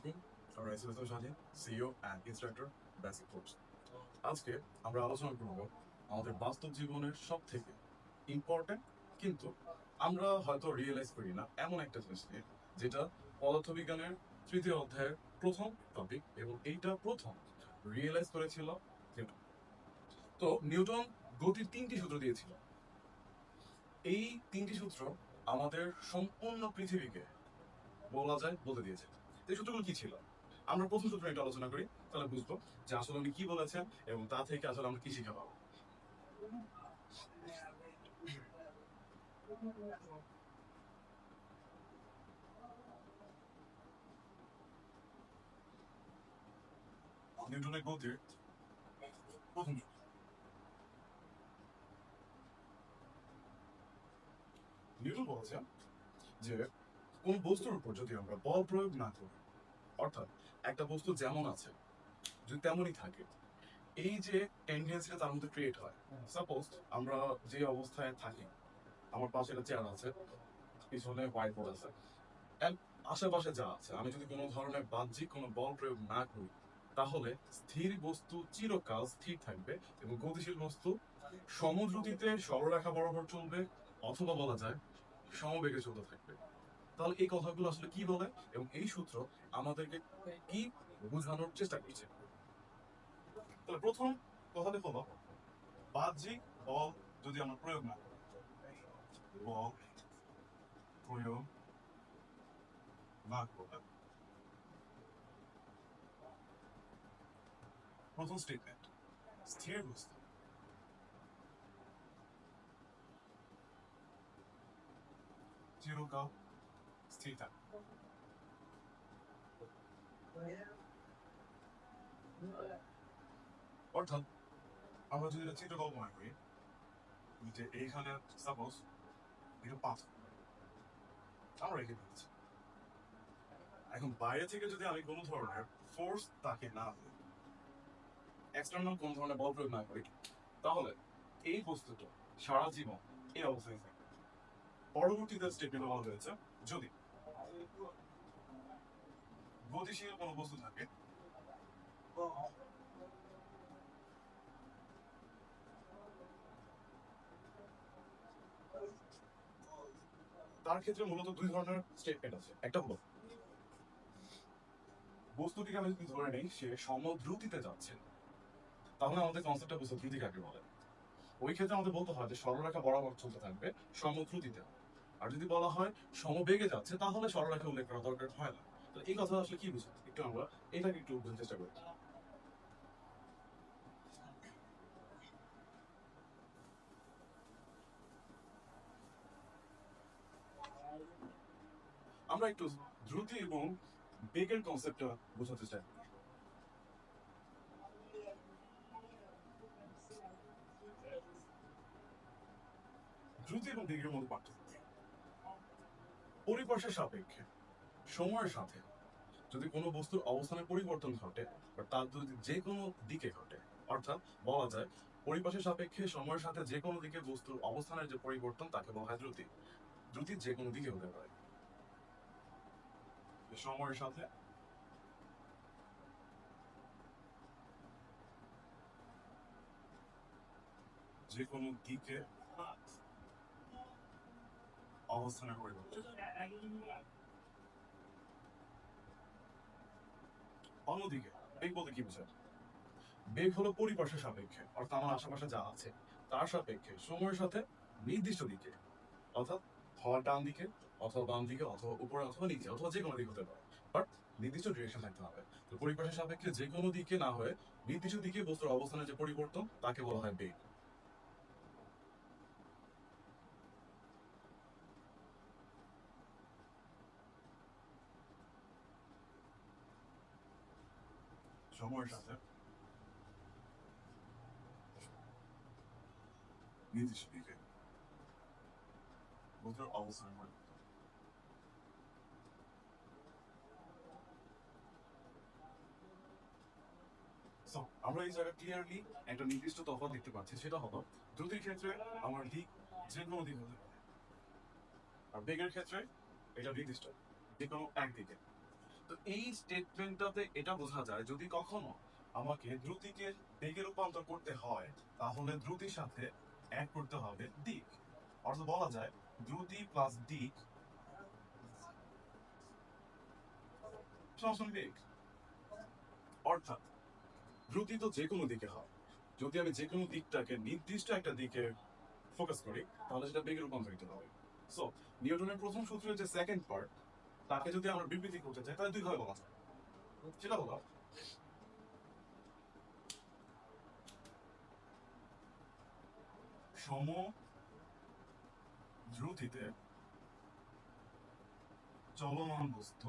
আলাইকুম আমরা SS Swadhin CEO and instructor basic course আজকে আমরা আলোচনা করব আমাদের বাস্তব জীবনের সব থেকে ইম্পর্টেন্ট কিন্তু আমরা হয়তো রিয়েলাইজ করি না এমন একটা জিনিস নিয়ে, যেটা পদার্থবিজ্ঞানের তৃতীয় অধ্যায়ের প্রথম টপিক এবং এইটা প্রথম রিয়েলাইজ করেছিল নিউটন তো নিউটন গতির তিনটি সূত্র দিয়েছিল। এই তিনটি সূত্র আমাদের সম্পূর্ণ পৃথিবীকে বলা যায় বলতে দিয়েছে। এই সূত্রগুলো কি ছিল? আমরা প্রথম সূত্র একটা আলোচনা করি, তাহলে বুঝব যে আসলে উনি কি বলেছেন এবং তা থেকে আসলে আমরা কি শিখে পাবো। নিউটনের গতির প্রথম নিউটন বলেছেন যে কোন বস্তুর উপর যদি আমরা বল প্রয়োগ না করি অর্থাৎ একটা বস্তু যেমন আছে, যদি তেমনই থাকে, এই যে টেন্ডেন্সিটা তার মধ্যে ক্রিয়েট হয়। সাপোজ আমরা যে অবস্থায় থাকি, আমার পাশে একটা চেয়ার আছে, পিছনে হোয়াইট বোর্ড আছে আশেপাশে যা আছে, আমি যদি কোনো ধরনের বাহ্যিক কোনো বল প্রয়োগ না করি, তাহলে স্থির বস্তু চিরকাল স্থির থাকবে এবং গতিশীল বস্তু সমদ্রুতিতে সরলরেখা বরাবর চলবে, অথবা বলা যায় সমবেগে চলতে থাকবে। তাহলে এই কথাগুলো আসলে কি বলে? এবং এই সূত্র আমাদেরকে কি বোঝানোর চেষ্টা করছে? তাহলে প্রথম কথাটা হলো বাহ্যিক বল যদি আমরা প্রয়োগ না বল প্রয়োগ না প্রথম স্টেটমেন্ট স্থির বস্তু। চিরকাল স্থির অর্থাৎ, আমরা যদি এটা চিত্র কল্পনা করি, যে এইখানে সাপোজ এটা পাথর। আমরা রেখে দিচ্ছি এখন বাইরে থেকে যদি আমি কোনো ধরনের ফোর্স তাকে না দিই এক্সটার্নাল কোনো ধরনের বল প্রয়োগ না করি, তাহলে এই বস্তুটা সারা জীবন এই অবস্থায় থাকবে পরবর্তীতে স্টেটমেন্ট বলা হয়েছে, যদি গতিশীল কোনো বস্তু থাকে। তার ক্ষেত্রে মূলত দুই ধরনের স্টেটমেন্ট আছে। একটা হলো, বস্তুটিকে আমি যদি ধরে নেই, সে সমদ্রুতিতে যাচ্ছে। তাহলে আমাদের কনসেপ্টটা বুঝতে দ্রুতি কাকে বলে ওই ক্ষেত্রে আমাদের বলতে হয় যে সরলরেখা বরাবর চলতে থাকবে সমদ্রুতিতে। আর যদি বলা হয় সমবেগে যাচ্ছে, তাহলে সরলরেখা উল্লেখ করা দরকার হয় না। তো এই কথা আসলে কি একটু আমরা এটাকে একটু চেষ্টা করি। আমরা একটু দ্রুতি এবং বেগের কনসেপ্টটা চেষ্টা করি। দ্রুতি এবং বেগের মধ্যে পার্থক্য। পরিপার্শ্বের সাপেক্ষে। সময়ের সাথে যদি কোনো বস্তুর অবস্থানের পরিবর্তন ঘটে, বা তার যদি যে কোনো দিকে ঘটে, অর্থাৎ বলা যায় পরিপার্শ্বের সাপেক্ষে সময়ের সাথে যে কোনো দিকে বস্তুর অবস্থানের যে পরিবর্তন, তাকে বলা হয় দ্রুতি। দ্রুতি যে কোনো দিকে হতে পারে। সময়ের সাথে যে কোনো দিকে অবস্থানের পরিবর্তন। অন্যদিকে, বেগ বলতে কি বোঝায় বেগ হলো পরিপার্শ্বের সাপেক্ষে, অর্থাৎ আমার আশেপাশে যা আছে, তার সাপেক্ষে, সময়ের সাথে নির্দিষ্ট দিকে, অর্থাৎ হওয়ার ডান দিকে, অথবা বাম দিকে, অথবা উপরে, অথবা নিচে, অথবা যে কোনো দিক হতে পারে। বাট নির্দিষ্ট ডিরেকশন থাকতে হবে। তো পরিপার্শ্বের সাপেক্ষে যে কোনো দিকে না হয়ে নির্দিষ্ট দিকে বস্তুর অবস্থানের যে পরিবর্তন, তাকে বলা হয় বেগ। সাথে নির্দিষ্ট দিকে বস্তুর অবস্থানের পরিবর্তন So, আমরা এই জায়গায় ক্লিয়ারলি একটা নির্দিষ্ট তফাৎ দেখতে পাচ্ছি সেটা হলো দ্রুতির ক্ষেত্রে আমার দিক যে কোনো দিক হতে পারে। আর বেগের ক্ষেত্রে এটা নির্দিষ্ট যে কোনো একদিকে। তো এই স্টেটমেন্টটাতে এটা বোঝা যায়, যদি কখনো আমাকে দ্রুতিকে বেগে রূপান্তর করতে হয়, তাহলে দ্রুতির সাথে অ্যাড করতে হবে দিক। অর্থাৎ বলা যায়, দ্রুতি প্লাস দিক অর্থাৎ দ্রুতি তো যে কোনো দিকে হয়। যদি আমি যে কোনো দিকটাকে নির্দিষ্ট একটা দিকে ফোকাস করি, তাহলে সেটা বেগে রূপান্তরিত হবে। সো নিউটনের প্রথম সূত্রের যে সেকেন্ড পার্ট তাকে যদি আমরা বিবৃতি করতে চাই, তাহলে দুই ভাবে বলা যায়। সেটা হলো, সম দ্রুতিতে চলমান বস্তু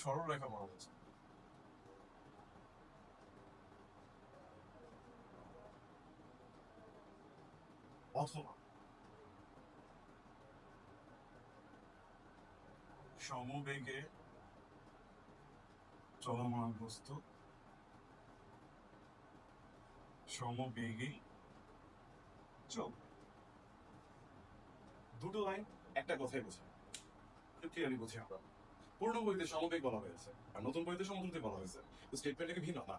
সরলরেখা বলা হয়েছে। অথবা সমবেগে চলমান বস্তু সমবেগে চল দুটো লাইন, একটা কথাই বোঝায় ক্লিয়ারলি আমরা। বইতে সমবেগ বলা হয়েছে, আর নতুন বইতে সমদ্রুতি বলা হয়েছে। স্টেটমেন্টটাকে ভিন্ন না।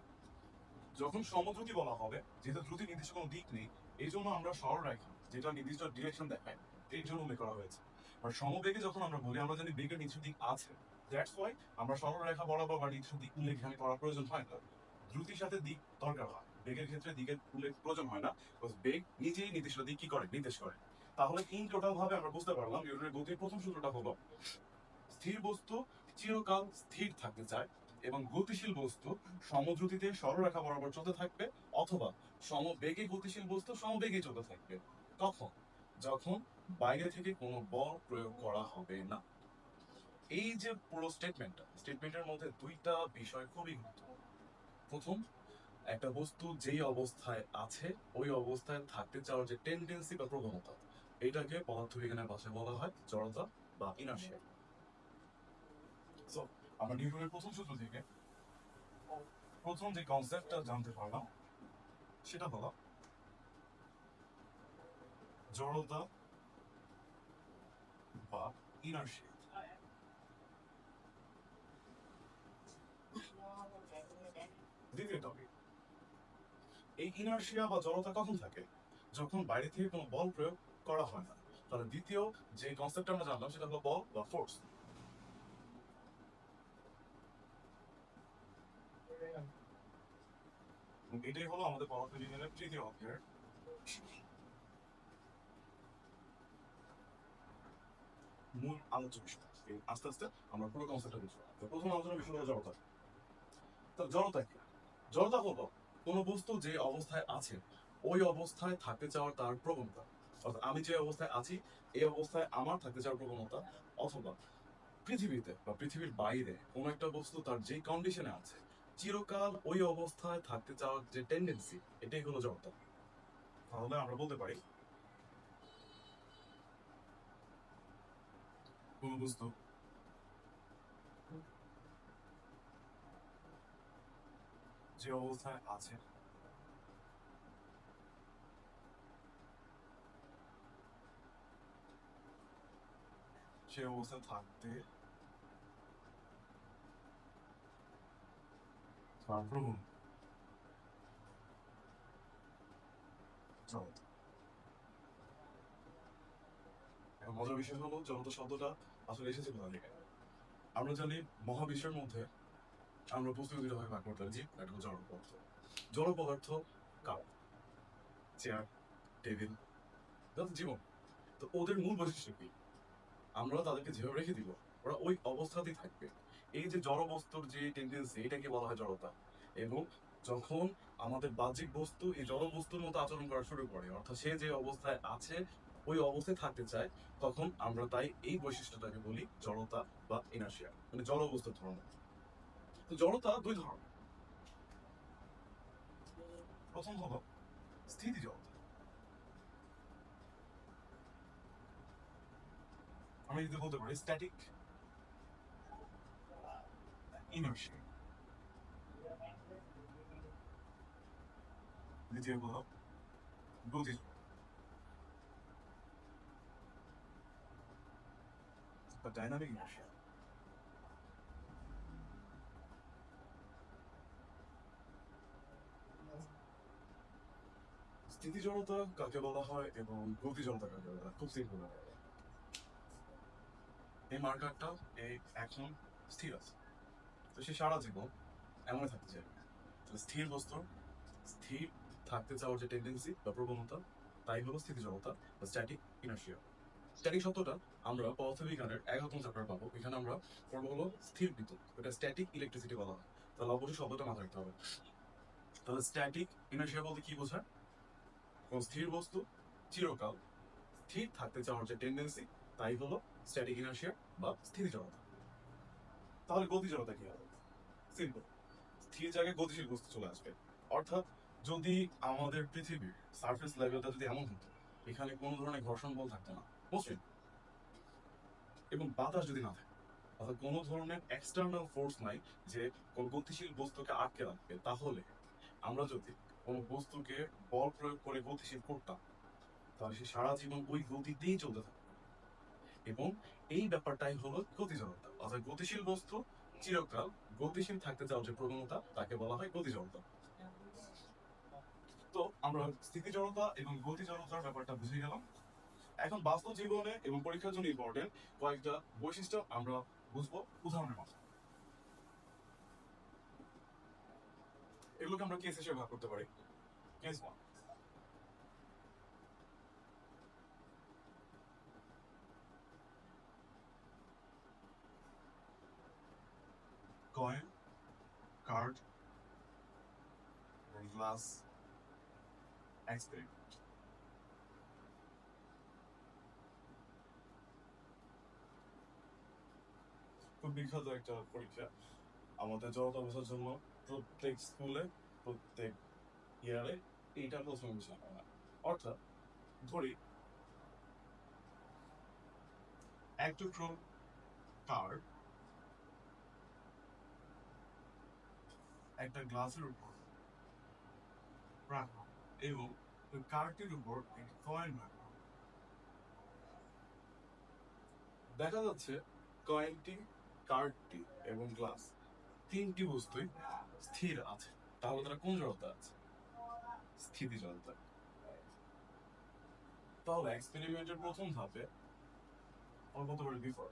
যখন সমদ্রুতি বলা হবে, যেহেতু দ্রুতি নির্দিষ্ট কোনো দিক নেই, এই জন্য আমরা সরলরেখা যেটা নির্দিষ্ট ডিরেকশন দেখায় এই জন্য করা হয়েছে। আর সমবেগে যখন আমরা বলি, আমরা জানি বেগের নির্দিষ্ট দিক আছে। দ্যাটস ওয়াই আমরা সরলরেখা বরাবর বা নির্দিষ্ট দিক উল্লেখ এখানে করার প্রয়োজন হয় না। দ্রুতির সাথে দিক দরকার হয়। বেগের ক্ষেত্রে দিকের উল্লেখ প্রয়োজন হয় না বেগ নিজেই নির্দিষ্ট দিক কি করে? নির্দেশ করে। তাহলে ইন টোটাল ভাবে আমরা বুঝতে পারলাম নিউটনের গতির প্রথম সূত্রটা হলো, স্থির বস্তু চিরকাল স্থির থাকতে চায় এবং গতিশীল বস্তু সমদ্রুতিতে সরলরেখা বরাবর চলতে থাকবে অথবা সমবেগে গতিশীল বস্তু সমবেগে চলতে থাকবে। কখন যখন বাইরে থেকে কোনো বল প্রয়োগ করা হবে না। এই যে পুরো স্টেটমেন্টটা স্টেটমেন্টের মধ্যে দুইটা বিষয় খুবই গুরুত্বপূর্ণ। প্রথম, একটা বস্তু যেই অবস্থায় আছে, ওই অবস্থায় থাকতে চাওয়ার যে টেন্ডেন্সি বা প্রবণতা, এটাকে পদার্থবিজ্ঞানের ভাষায় বলা হয় জড়তা বা ইনার্শিয়া সো আমরা নিউটনের প্রথম সূত্র থেকে প্রথম যে কনসেপ্টটা জানতে পারলাম, সেটা হলো জড়তা বা ইনার্শিয়া দ্বিতীয় টপিক এই ইনার্শিয়া বা জড়তা কখন থাকে? যখন বাইরে থেকে কোনো বল প্রয়োগ করা হয় না। তাহলে দ্বিতীয় যে কনসেপ্ট আমরা জানলাম, সেটা হলো বল বা ফোর্স এটাই হলো আমাদের পদার্থবিজ্ঞানের তৃতীয় অধ্যায়ের। মূল আলোচনা বিষয়। আস্তে আস্তে আমরা পুরো কনসেপ্টটা বুঝব। তো প্রথম আলোচনা বিষয় হলো জড়তা। তো জড়তা কি? জড়তা হলো কোনো বস্তু যে অবস্থায় আছে, ওই অবস্থায় থাকতে চাওয়ার তার প্রবণতা। অর্থাৎ আমি যে অবস্থায় আছি, এই অবস্থায় আমার থাকতে চাওয়ার প্রবণতা অথবা পৃথিবীতে বা পৃথিবীর বাইরে কোনো একটা বস্তু তার যেই কন্ডিশনে আছে, চিরকাল ওই অবস্থায় থাকতে চাওয়ার যে টেন্ডেন্সি এটাই হলো জড়তা। তাহলে আমরা বলতে পারি কোনো বস্তু যে অবস্থায় আছে সে অবস্থায় থাকতে তারপর জড়তা মজার বিষয় হলো জড়তা শব্দটা আসলে এসেছে কোথা থেকে? আমরা জানি মহাবিশ্বের মধ্যে আমরা বস্তু দুটো ভাগে করতে পারি একটা হলো জড় পদার্থ। জড় পদার্থ কাপ চেয়ার, টেবিল জীবন। তো ওদের মূল বৈশিষ্ট্য কি? আমরা তাদেরকে যেভাবে রেখে দিব, ওরা ওই অবস্থাতেই থাকবে। এই যে জড় বস্তুর যে টেন্ডেন্সি এটাকে বলা হয় জড়তা। এবং যখন আমাদের বাহ্যিক বস্তু এই জড় বস্তুর মতো আচরণ করা শুরু করে, অর্থাৎ সে যে অবস্থায় আছে ওই অবস্থায় থাকতে চায়, তখন আমরা তাই এই বৈশিষ্ট্যটাকে বলি জড়তা বা ইনার্শিয়া মানে জড় বস্তুর ধর্ম তো জড়তা দুই ধরনের প্রথম হলো স্থিতি জড়তা। আমি যদি বলতে পারি স্ট্যাটিক ইনার্শিয়া দ্বিতীয় হলো গতি বা ডাইনামিক ইনার্শিয়া স্থিতিজড়তা কাকে বলা হয় এবং গতিজড়তা কাকে বলা হয়, খুব সিম্পল এই মার্কারটা এই এখন স্থির আছে। তো সে সারা জীবন এমন থাকতে চায়। তো স্থির বস্তু, স্থির থাকতে চাওয়ার যে টেন্ডেন্সি বা প্রবণতা, তাই হলো স্থিতিজড়তা বা স্ট্যাটিক ইনার্শিয়া স্ট্যাটিক শব্দটা আমরা পদার্থবিজ্ঞানের এগারোতম চ্যাপ্টার পাবো। এখানে আমরা পড়ব হলো স্থির বিদ্যুৎ। এটা স্ট্যাটিক ইলেকট্রিসিটি বলা হয়। তাহলে অবশ্যই শব্দটা মাথায় রাখতে হবে। তাহলে স্ট্যাটিক ইনার্শিয়া বলতে কি বোঝায়? কোন স্থির বস্তু চিরকাল স্থির থাকতে চাওয়ার যে টেন্ডেন্সি তাই হলো স্ট্যাটিক ইনার্শিয়া বা স্থিতিজড়তা তাহলে গতিজড়তা কি হবে? সিম্পল স্থির জায়গায় গতিশীল বস্তু চলে আসবে। অর্থাৎ যদি আমাদের পৃথিবীর সারফেস লেভেলটা যদি এমন হতো, এখানে কোনো ধরনের ঘর্ষণ বল থাকতো না। মসৃণ এবং বাতাস যদি না থাকে, অর্থাৎ কোনো ধরনের এক্সটার্নাল ফোর্স নাই যে কোন গতিশীল বস্তুকে আটকে রাখবে, তাহলে আমরা যদি কোনো বস্তুকে বল প্রয়োগ করে গতিশীল করতাম, তাহলে সে সারা জীবন ওই গতিতেই চলতে থাকবে এবং এই ব্যাপারটাই হলো গতিজড়তা। অর্থাৎ গতিশীল বস্তু চিরকাল গতিশীল থাকতে চাও যে প্রবণতা, তাকে বলা হয় গতিজড়তা। তো আমরা স্থিতি স্থিতিজড়তা এবং গতি গতিজড়তার ব্যাপারটা বুঝে গেলাম। এখন বাস্তব জীবনে এবং পরীক্ষার জন্য ইম্পর্টেন্ট কয়েকটা বৈশিষ্ট্য আমরা বুঝব উদাহরণের মাধ্যমে। এগুলোকে আমরা কেস হিসেবে ভাগ করতে পারি। Case one coin card glass experiment খুব বিখ্যাত একটা পরীক্ষা। আমাদের জড়তা বোঝার জন্য প্রত্যেক স্কুলে, প্রত্যেক ইয়ারে এইটা প্রথম বিষয় অর্থাৎ ধরি, এক টুকরো কার্ড একটা গ্লাসের উপর রাখো এবং কার্ডটির উপর একটি কয়েন রাখো। দেখা যাচ্ছে কয়েনটি কার্ডটি এবং গ্লাস তিনটি বস্তুই স্থির আছে। তাহলে তারা কোন জড়তা আছে? স্থিতি জড়তা। তাহলে এক্সপেরিমেন্টের প্রথম ধাপে আমরা বলতে পারি? বিফোর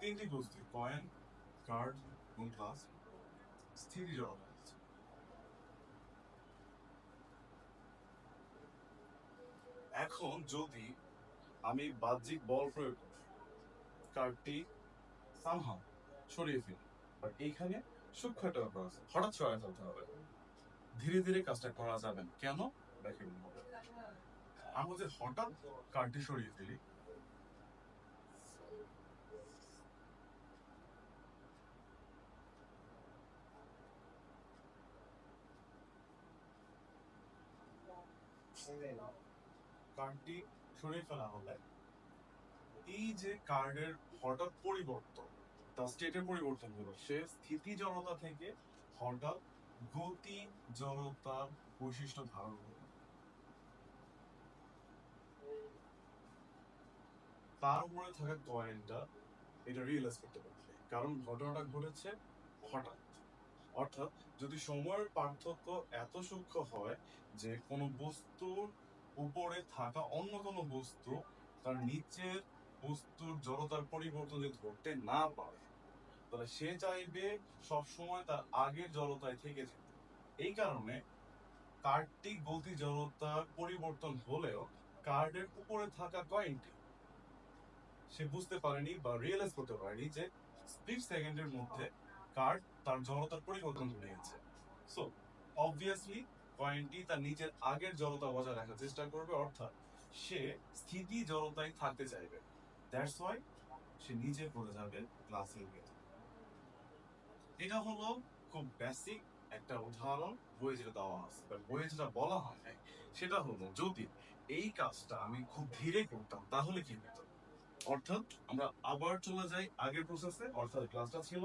তিনটি বস্তু কয়েন কার্ড এবং গ্লাস স্থিতি জড়তা আছে। এখন যদি আমি বাহ্যিক বল প্রয়োগ করি কার্ডটি সামহাও সরিয়ে ফেলি। বাট এইখানে সূক্ষ্ম একটা ব্যাপার আছে হঠাৎ সরাই ফেলতে হবে। ধীরে ধীরে কাজটা করা যাবে কেন? দেখেন আমরা যে হঠাৎ কার্ডটি সরিয়ে ফেলি। কার্ডটি সরিয়ে ফেলা হলে এই যে কার্ডের হঠাৎ পরিবর্তন তার স্টেটের পরিবর্তন হলো। সে স্থিতি জড়তা থেকে হঠাৎ গতি জড়তার বৈশিষ্ট্য ধারণ করবে তার উপরে থাকা কয়েনটা এটা রিয়েলাইজ করতে পারবে। কারণ ঘটনাটা ঘটেছে হঠাৎ। অর্থাৎ যদি সময়ের পার্থক্য এত সূক্ষ্ম হয় যে কোনো বস্তুর উপরে থাকা অন্য কোনো বস্তু তার নিচের বস্তুর জড়তার পরিবর্তন যদি ধরতে না পারে, তাহলে সে চাইবে সবসময় তার আগের জড়তায় থেকে যেতে এই কারণে কার্ডটি গতি জড়তার পরিবর্তন হলেও কার্ডের উপরে থাকা কয়েনটি সে বুঝতে পারেনি বা রিয়েলাইজ করতে পারেনি যে স্প্লিট সেকেন্ডের মধ্যে কার্ড তার জড়তার পরিবর্তন ঘটে গেছে সো অবভিয়াসলি কয়েনটি তার নিজের আগের জড়তা বজায় রাখার চেষ্টা করবে, অর্থাৎ সে স্থিতি জড়তায় থাকতে চাইবে। দ্যাটস ওয়াই সে নিজে পড়ে যাবে গ্লাসের ভেতর। এটা হলো খুব বেসিক একটা উদাহরণ বইয়ে যেটা দেওয়া আছে। বা বইয়ে যেটা বলা হয় নাই, সেটা হলো যদি এই কাজটা আমি খুব ধীরে করতাম তাহলে কি হতো? অর্থাৎ আমরা আবার চলে যাই আগের প্রসেসে অর্থাৎ ক্লাসটা ছিল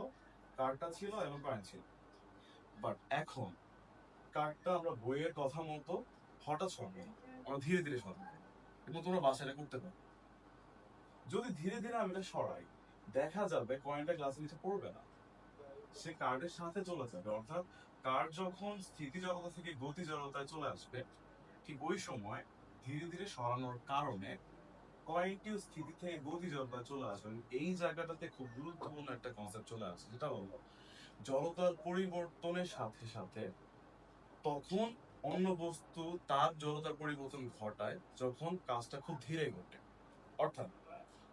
কার্ডটা ছিল এবং কয়েন ছিল। বাট এখন কার্ডটা আমরা বইয়ের কথা মতো হঠাৎ সরবো। আমরা ধীরে ধীরে সরবো এবং তোমরা বাসায় করতে পারো। যদি ধীরে ধীরে আমি এটা সরাই, দেখা যাবে কয়েনটা গ্লাসের নিচে পড়বে না। সে কার্ডের সাথে চলে যাবে, অর্থাৎ কার্ড যখন স্থিতি জড়তা থেকে গতি জড়তায় চলে আসবে, ঠিক ওই সময় ধীরে ধীরে সরানোর কারণে কয়েনটিও স্থিতি থেকে গতি জড়তায় চলে আসবে। এই জায়গাটাতে খুব গুরুত্বপূর্ণ একটা কনসেপ্ট চলে আসে, যেটা হলো জড়তার পরিবর্তনের সাথে সাথে তখন অন্য বস্তু তার জড়তার পরিবর্তন ঘটায় যখন কাজটা খুব ধীরে ঘটে। অর্থাৎ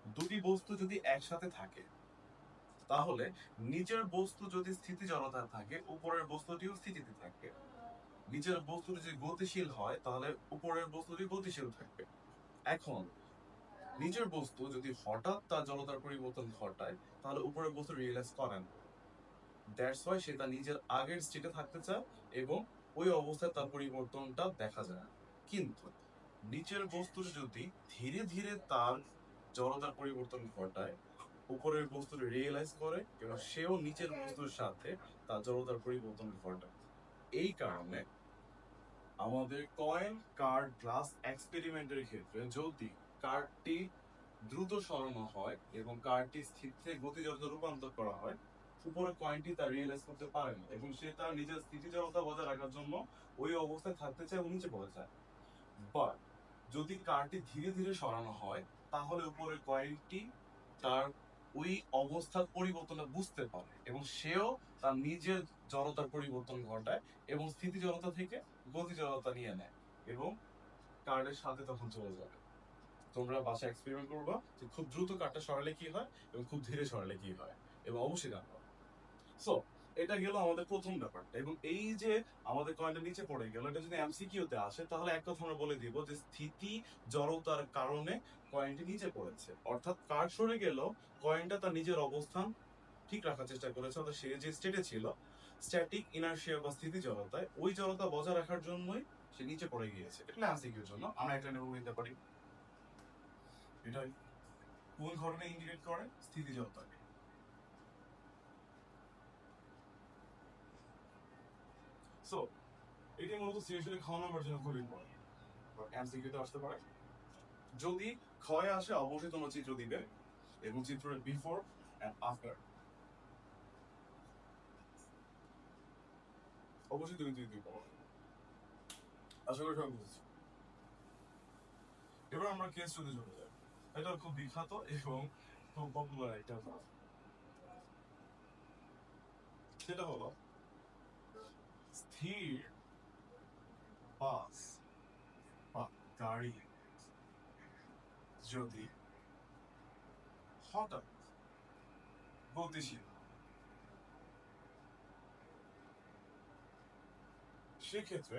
দুটি বস্তু যদি একসাথে থাকে, তাহলে নিচের বস্তু যদি স্থিতি জড়তায় থাকে, উপরের বস্তুটিও স্থিতিতে থাকবে নিচের বস্তুটি যদি গতিশীল হয়, তাহলে উপরের বস্তুটি গতিশীল থাকবে। এখন নিচের বস্তু যদি হঠাৎ তার জড়তার পরিবর্তন ঘটায়, তাহলে উপরের বস্তু রিয়েলাইজ করে না। দ্যাটস ওয়াই সে তার নিজের আগের স্টেটে থাকতে চায় এবং ওই অবস্থায় তার পরিবর্তনটা দেখা যায়। কিন্তু নিচের বস্তু যদি ধীরে ধীরে তার জড়তার পরিবর্তন ঘটায়, উপরের বস্তু রিয়েলাইজ করে, এবং সেও নিচের বস্তুর সাথে তার জড়তার পরিবর্তন ঘটায়। এই কারণে আমাদের কয়েন কার্ড গ্লাস এক্সপেরিমেন্টের ক্ষেত্রে যদি কার্ডটি দ্রুত সরানো হয় এবং কার্ডটি স্থির থেকে গতিজড়তা রূপান্তর করা হয়, উপরে কয়েনটি তা রিয়েলাইজ করতে পারে না এবং সে তার নিজের স্থিতিজড়তা বজায় রাখার জন্য ওই অবস্থায় থাকতে চায় এবং নিচে পড়ে যায় বাট যদি কার্ডটি ধীরে ধীরে সরানো হয় তাহলে উপরের কয়েনটি তার ওই অবস্থার পরিবর্তনটা বুঝতে পারে এবং সেও তার নিজের জড়তার পরিবর্তন ঘটায় এবং স্থিতি জড়তা থেকে গতি জড়তা নিয়ে নেয় এবং কার্ডের সাথে তখন চলে যাবে। তোমরা বাসায় এক্সপেরিমেন্ট করবা যে খুব দ্রুত কার্ডটা সরালে কি হয় এবং খুব ধীরে সরালে কি হয় এবং অবশ্যই জানবা। সো এটা গেল আমাদের প্রথম ব্যাপারটা। এবং এই যে আমাদের কয়েনটা নিচে পড়ে গেল, এটা যদি এমসিকিউতে আসে, তাহলে এক কথা আমরা বলে দিব যে স্থিতি জড়তার কারণে কয়েনটি নিচে পড়েছে। অর্থাৎ কার সরে গেল? কয়েনটা তার নিজের অবস্থান ঠিক রাখার চেষ্টা করেছে, অর্থাৎ সে যে স্টেটে ছিল স্ট্যাটিক ইনার্শিয়া বা স্থিতি জড়তায়, ওই জড়তা বজায় রাখার জন্যই সে নিচে পড়ে গিয়েছে। এটা এমসিকিউর জন্য। আমরা একটা নেব নিতে পারি। এটা কোন ঘটনা ইন্ডিকেট করে? স্থিতি জড়তাকে। সো এটি মূলত সিরিয়াসলি খাওয়া নাম্বার জন্য খুব ইম্পর্টেন্ট এমসিকিউতে আসতে পারে। যদি ক্ষয় আসে, অবশ্যই তোমরা চিত্র দিবে এবং চিত্রের বিফোর অ্যান্ড আফটার অবশ্যই তুমি দুই দুই আশা করি সবাই বুঝেছি। এবার আমরা কেস স্টাডি চলে যাই। এটা খুব বিখ্যাত এবং খুব পপুলার একটা সেটা হলো স্থির বাস গাড়ি যদি হঠাৎ গতিশীল সেক্ষেত্রে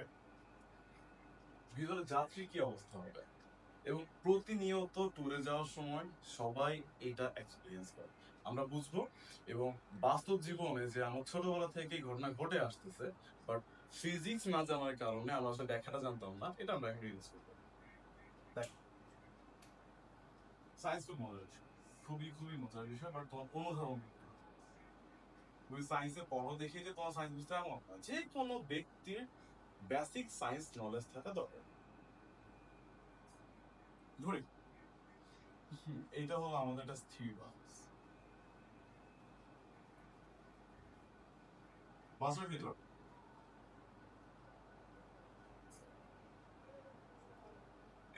ভিতরে যাত্রী কি অবস্থা হবে? এবং প্রতিনিয়ত ট্যুরে যাওয়ার সময় সবাই এটা এক্সপিরিয়েন্স করে। আমরা বুঝব এবং বাস্তব জীবনে যে আমার ছোটবেলা থেকেই ঘটনা ঘটে আসতেছে বাট ফিজিক্স না জানার কারণে আমরা আসলে ব্যাখ্যাটা জানতাম না, এটা আমরা এখন রিলিজ করব। সায়েন্স খুব মজার বিষয়, খুবই খুবই মজার বিষয় বাট তোমার কোনো ধরন তুমি সায়েন্সে পড়ো দেখে যে তোমার সায়েন্স বুঝতে এমন যে কোনো ব্যক্তির বেসিক সায়েন্স নলেজ থাকা দরকার। ধরি, এইটা হলো আমাদের একটা স্থির বাস বাসের ভিতর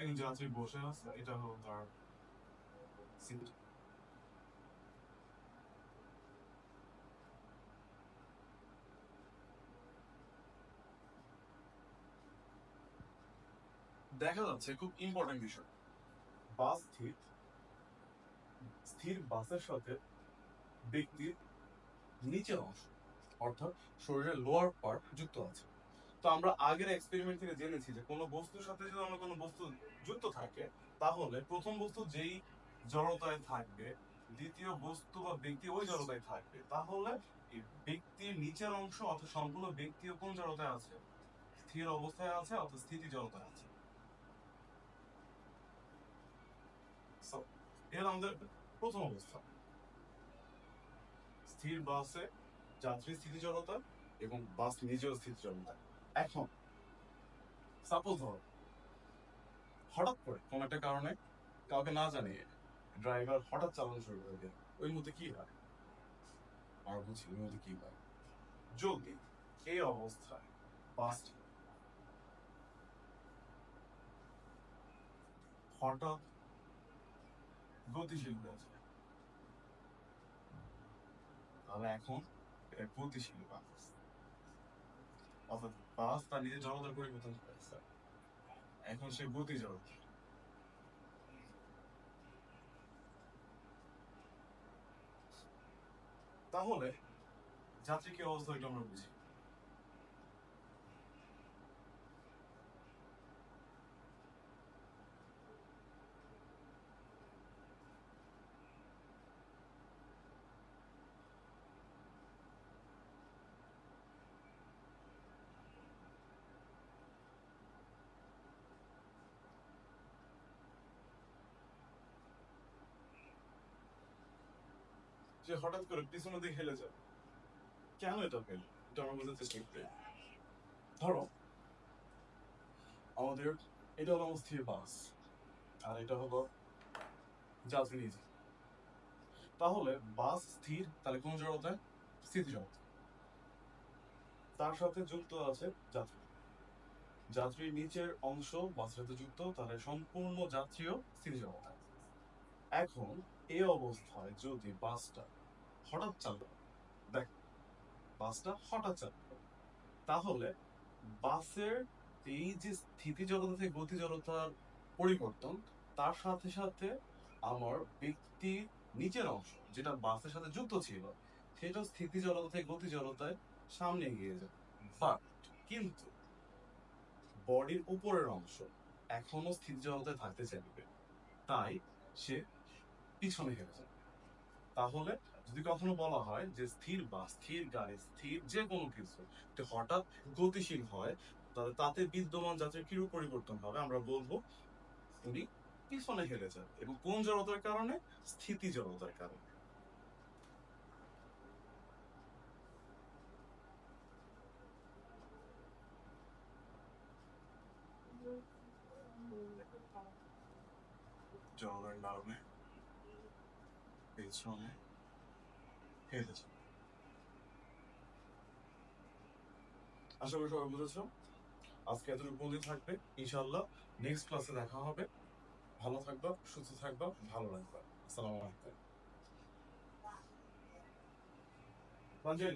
একজন যাত্রী বসে আছে, এটা হলো তার সিট দেখা যাচ্ছে খুব ইম্পর্টেন্ট বিষয়। বাস স্থির স্থির বাসের সাথে ব্যক্তির নিচের অংশ, অর্থাৎ শরীরের লোয়ার পার্ট যুক্ত আছে। তো আমরা আগের এক্সপেরিমেন্ট থেকে জেনেছি যে কোনো বস্তুর সাথে যদি আমরা কোনো বস্তু যুক্ত থাকে, তাহলে প্রথম বস্তু যেই জড়তায় থাকবে, দ্বিতীয় বস্তু বা ব্যক্তি ওই জড়তায় থাকবে, তাহলে ব্যক্তির নিচের অংশ অর্থাৎ সম্পূর্ণ ব্যক্তিও কোন জড়তায় আছে? স্থির অবস্থায় আছে অর্থাৎ স্থিতি জড়তায় আছে। এর আমাদের প্রথম অবস্থা। স্থির বাসে যাত্রী স্থিতি জড়তা এবং বাস নিজেও স্থিতি জড়তা। এখন সাপোজ ধরো, হঠাৎ করে কোনো একটা কারণে কাউকে না জানিয়ে ড্রাইভার হঠাৎ চালানো শুরু করে দেয় ওই মধ্যে কি হয়? আর বুঝি, ওই মধ্যে কি হয়? যদি এই অবস্থায় বাসটি হঠাৎ গতিশীল হয়ে যায়, তাহলে এখন এটা গতিশীল বাস। অর্থাৎ বাস তার নিজের জড়তার পরিবর্তন করেছে। এখন সে গতি জগৎ। তাহলে যাত্রী কি অবস্থা এটা আমরা বুঝি। যে হঠাৎ করে পিছনের দিকে হেলে যাবে কেন এটা ফেল এটা আমরা বুঝতে চেষ্টা করি ধরো, আমাদের, এটা হলো আমার স্থির বাস, আর এটা হলো যাত্রী তাহলে বাস স্থির, তাহলে কোন জড়তায়? স্থিতি জড়তা। তার সাথে যুক্ত আছে যাত্রী। যাত্রীর নিচের অংশ বাসের সাথে যুক্ত, তাহলে সম্পূর্ণ যাত্রীও স্থিতি জড়তা এখন এই অবস্থায় যদি বাসটা হঠাৎ চালু দেখ, বাসটা হঠাৎ চালু তাহলে বাসের এই যে স্থিতি জড়তা থেকে গতি জড়তার পরিবর্তন, তার সাথে সাথে আমার ব্যক্তির নিচের অংশ, যেটা বাসের সাথে যুক্ত ছিল সেটা স্থিতি জড়তা থেকে গতি জড়তায় সামনে এগিয়ে যাবে বাট কিন্তু বডির উপরের অংশ এখনও স্থিতি জড়তায় থাকতে চাইবে। তাই সে পিছনে হেরে যাবে তাহলে যদি কখনো বলা হয় যে স্থির বা স্থির গাড়ি স্থির যে কোনো কিছু হঠাৎ গতিশীল হয়, তাহলে তাতে বিদ্যমান যাত্রীর কিরূপ পরিবর্তন হবে? আমরা বলব, উনি পিছনে হেরে যাবে এবং কোন জড়তার কারণে? স্থিতি জড়তার কারণে। জড়তার কারণে পেছনে। হেরে যাবে আশা করি সবাই বুঝেছ? আজকে এতটুকু পর্যন্ত থাকবে। ইনশাল্লাহ নেক্সট ক্লাসে দেখা হবে। ভালো থাকবা, সুস্থ থাকবা, ভালো রাখবা আসসালামু আলাইকুম। রঞ্জন